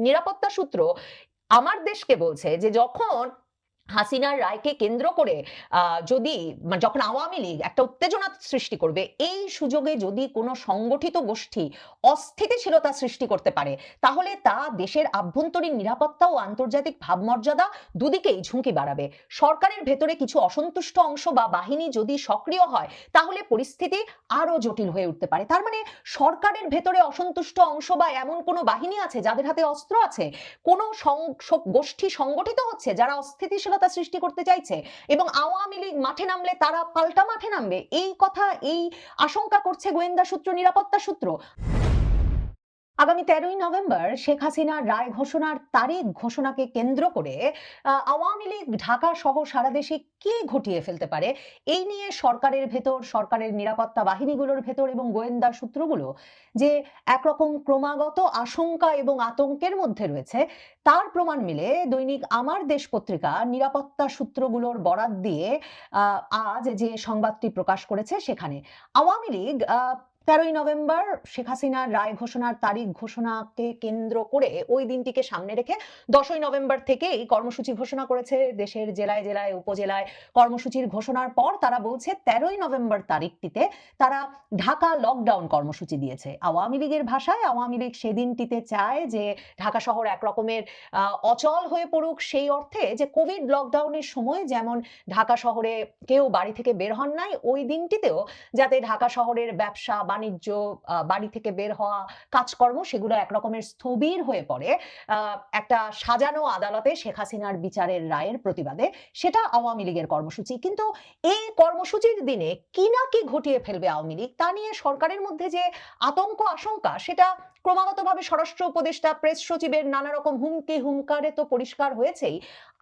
নিরাপত্তা সূত্র আমার দেশকে বলছে যে যখন হাসিনার রায়কে কেন্দ্র করে যদি মানে যখন আওয়ামী লীগ একটা উত্তেজনা সৃষ্টি করবে, এই সুযোগে যদি কোনো সংগঠিত গোষ্ঠী অস্থিতিশীলতা সৃষ্টি করতে পারে, তাহলে তা দেশের আভ্যন্তরীণ নিরাপত্তা ও আন্তর্জাতিক ভাবমর্যাদা দুদিকেই ঝুঁকি বাড়াবে। সরকারের ভেতরে কিছু অসন্তুষ্ট অংশ বা বাহিনী যদি সক্রিয় হয়, তাহলে পরিস্থিতি আরও জটিল হয়ে উঠতে পারে। তার মানে সরকারের ভেতরে অসন্তুষ্ট অংশ বা এমন কোনো বাহিনী আছে যাদের হাতে অস্ত্র আছে? কোনো গোষ্ঠী সংগঠিত হচ্ছে যারা অস্থিতিশীলতা সৃষ্টি করতে চাইছে এবং আওয়ামী লীগ মাঠে নামলে তারা পাল্টা মাঠে নামবে। এই কথা, এই আশঙ্কা করছে গোয়েন্দা সূত্র, নিরাপত্তা সূত্র। আগামী তেরোই নভেম্বর শেখ হাসিনার রায় ঘোষণার তারিখ ঘোষণাকে কেন্দ্র করে আওয়ামী লীগ, ঢাকা সহ সারা দেশে কি ঘটিয়ে ফেলতে পারে? এই নিয়ে সরকারের ভেতর, সরকারের নিরাপত্তা বাহিনীগুলোর ভেতর এবং গোয়েন্দা সূত্রগুলো যে একরকম ক্রমাগত আশঙ্কা এবং আতঙ্কের মধ্যে রয়েছে, তার প্রমাণ মিলে দৈনিক আমার দেশ পত্রিকা নিরাপত্তা সূত্রগুলোর বরাত দিয়ে আজ যে সংবাদটি প্রকাশ করেছে সেখানে আওয়ামী লীগ তেরোই নভেম্বর শেখ হাসিনার রায় ঘোষণার তারিখ ঘোষণাকে কেন্দ্র করে ওই দিনটিকে সামনে রেখে দশই নভেম্বর থেকেই কর্মসূচি ঘোষণা করেছে দেশের জেলায় জেলায়, উপজেলায় কর্মসূচির ঘোষণার পর তারা বলছে তেরোই নভেম্বর তারিখটিতে তারা ঢাকা লকডাউন কর্মসূচি দিয়েছে। আওয়ামী লীগের ভাষায় আওয়ামী লীগ সেদিনটিতে চায় যে ঢাকা শহর একরকমের অচল হয়ে পড়ুক সেই অর্থে যে কোভিড লকডাউনের সময় যেমন ঢাকা শহরে কেউ বাড়ি থেকে বের হন নাই, ওই দিনটিতেও যাতে ঢাকা শহরের ব্যবসা বাণিজ্য বাড়ি থেকে বের হওয়া কাজকর্ম সেগুলো একরকমের স্থবির হয়ে পড়ে। একটা সাজানো আদালতে শেখ হাসিনার বিচারের রায়ের প্রতিবাদে সেটা আওয়ামী লীগের কর্মসূচি। কিন্তু এই কর্মসূচির দিনে কি না কি ঘটিয়ে ফেলবে আওয়ামী লীগ তা নিয়ে সরকারের মধ্যে যে আতঙ্ক, আশঙ্কা, সেটা ক্রমাগতভাবে স্বরাষ্ট্র উপদেষ্টা, প্রেস সচিবের নানা রকম হুমকি, হুঙ্কারে তো পরিষ্কার হয়েছেই।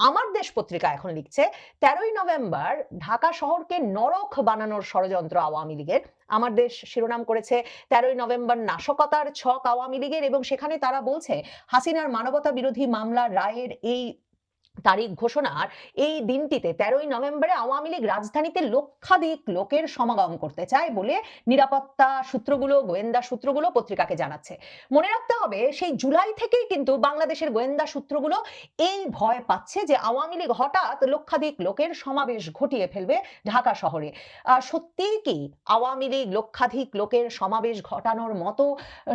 আমার দেশ পত্রিকা এখন লিখছে, তেরোই নভেম্বর ঢাকা শহরকে নরক বানানোর ষড়যন্ত্র আওয়ামী লীগের। আমার দেশ শিরোনাম করেছে, তেরোই নভেম্বর নাশকতার ছক আওয়ামী লীগের এবং সেখানে তারা বলছে, হাসিনার মানবতা বিরোধী মামলার রায়ের এই তারিখ ঘোষণার এই দিনটিতে তেরোই নভেম্বরে আওয়ামী লীগ রাজধানীতে লক্ষাধিক লোকের সমাগম করতে চায় বলে নিরাপত্তা সূত্রগুলো, গোয়েন্দা সূত্রগুলো পত্রিকাকে জানাচ্ছে। মনে রাখতে হবে, সেই জুলাই থেকেই কিন্তু বাংলাদেশের গোয়েন্দা সূত্রগুলো এই ভয় পাচ্ছে যে আওয়ামী লীগ হঠাৎ লক্ষাধিক লোকের সমাবেশ ঘটিয়ে ফেলবে ঢাকা শহরে। সত্যিই কি আওয়ামী লীগ লক্ষাধিক লোকের সমাবেশ ঘটানোর মতো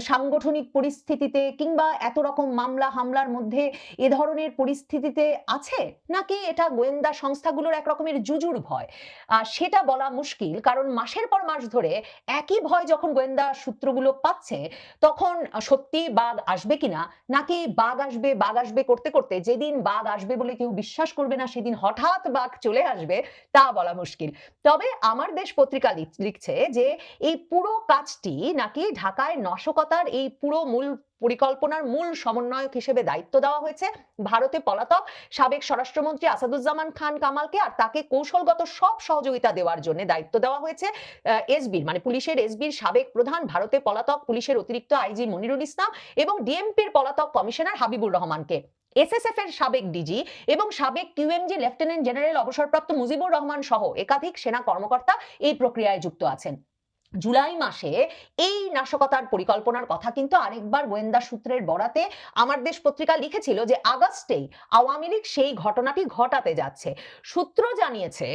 সাংগঠনিক পরিস্থিতিতে কিংবা এত রকম মামলা, হামলার মধ্যে এ ধরনের পরিস্থিতিতে আছে? নাকি এটা গোয়েন্দা সংস্থাগুলোর এক রকমের জুজুর ভয়? আহ, সেটা বলা মুশকিল কারণ মাসের পর মাস ধরে একই ভয় যখন গোয়েন্দা সূত্রগুলো পাচ্ছে তখন সত্যি বাঘ আসবে কিনা নাকি বাঘ আসবে বাঘ আসবে করতে করতে যেদিন বাঘ আসবে বলে কেউ বিশ্বাস করবে না সেদিন হঠাৎ বাঘ চলে আসবে তা বলা মুশকিল। তবে আমার দেশ পত্রিকা লিখ- লিখছে যে এই পুরো কাজটি নাকি ঢাকায় নাশকতার এই পুরো মূল পরিকল্পনার মূল সমন্বয়ক হিসেবে দায়িত্ব দেওয়া হয়েছে ভারতে পলাতক সাবেক স্বরাষ্ট্রমন্ত্রী আসাদুজ্জামান খান কামালকে আর তাকে কৌশলগত সব সহযোগিতা দেওয়ার জন্য দায়িত্ব দেওয়া হয়েছে এসবির মানে পুলিশের এসবির সাবেক প্রধান ভারতে পলাতক পুলিশের অতিরিক্ত আইজি মনিরুল ইসলাম এবং ডিএমপির পলাতক কমিশনার হাবিবুর রহমানকে। এসএসএফ এর সাবেক ডিজি এবং সাবেক কিউএমজি লেফটেন্যান্ট জেনারেল অবসরপ্রাপ্ত মুজিবুর রহমান সহ একাধিক সেনা কর্মকর্তা এই প্রক্রিয়ায় যুক্ত আছেন। জুলাই মাসে এই নাশকতার পরিকল্পনার কথা কিন্তু আরেকবার গোয়েন্দা সূত্রের বরাতে আমার দেশ পত্রিকা লিখেছিল যে আগস্টেই আওয়ামী লীগ সেই ঘটনাটি ঘটাতে যাচ্ছে। সূত্র জানিয়েছে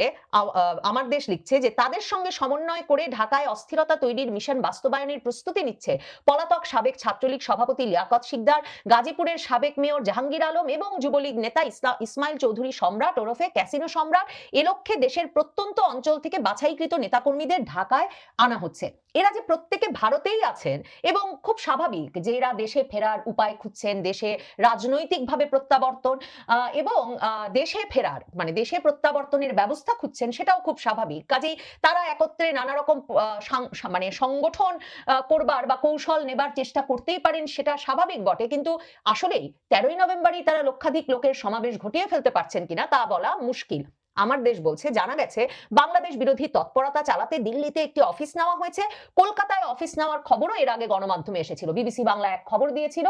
আমার দেশ লিখছে যে তাদের সঙ্গে সমন্বয় করে ঢাকায় অস্থিরতা তৈরির মিশন বাস্তবায়নের প্রস্তুতি নিচ্ছে পলাতক সাবেক ছাত্রলীগ সভাপতি লিয়াকত শিকদার, গাজীপুরের সাবেক মেয়র জাহাঙ্গীর আলম এবং যুবলীগ নেতা ইসমাইল চৌধুরী সম্রাট ওরফে ক্যাসিনো সম্রাট, এ লক্ষ্যে দেশের প্রত্যন্ত অঞ্চল থেকে বাছাইকৃত নেতাকর্মীদের ঢাকায় আনা হচ্ছে। এরা যে প্রত্যেকে ভারতেই আছেন এবং খুব স্বাভাবিক যে এরা দেশে ফেরার উপায় খুঁজছেন, দেশে রাজনৈতিকভাবে প্রত্যাবর্তন এবং দেশে ফেরার মানে দেশে প্রত্যাবর্তনের ব্যবস্থা খুঁজছেন সেটাও খুব স্বাভাবিক। কাজেই তারা একত্রে নানা রকম মানে সংগঠন করবার বা কৌশল নেবার চেষ্টা করতেই পারেন সেটা স্বাভাবিক বটে। কিন্তু আসলেই তেরোই নভেম্বরই তারা লক্ষাধিক লোকের সমাবেশ ঘটিয়ে ফেলতে পারছেন কিনা তা বলা মুশকিল। আমার দেশ বলছে, জানা গেছে বাংলাদেশ বিরোধী তৎপরতা চালাতে দিল্লিতে একটি অফিস নেওয়া হয়েছে। কলকাতায় অফিস নেওয়ার খবরও এর আগে গণমাধ্যমে এসেছিল। বিবিসি বাংলা এক খবর দিয়েছিল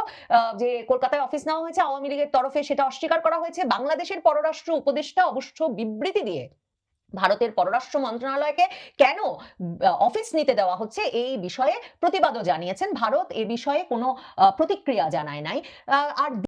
যে কলকাতায় অফিস নেওয়া হয়েছে, আওয়ামী লীগের তরফে সেটা অস্বীকার করা হয়েছে। বাংলাদেশের পররাষ্ট্র উপদেষ্টা অবশ্য বিবৃতি দিয়ে ভারতের পররাষ্ট্র মন্ত্রণালয়কে কেন অফিস নিতে দেওয়া হচ্ছে এই বিষয়ে প্রতিবাদও জানিয়েছেন ভারত। এ বিষয়ে কোনো প্রতিক্রিয়া জানায় নাই। আর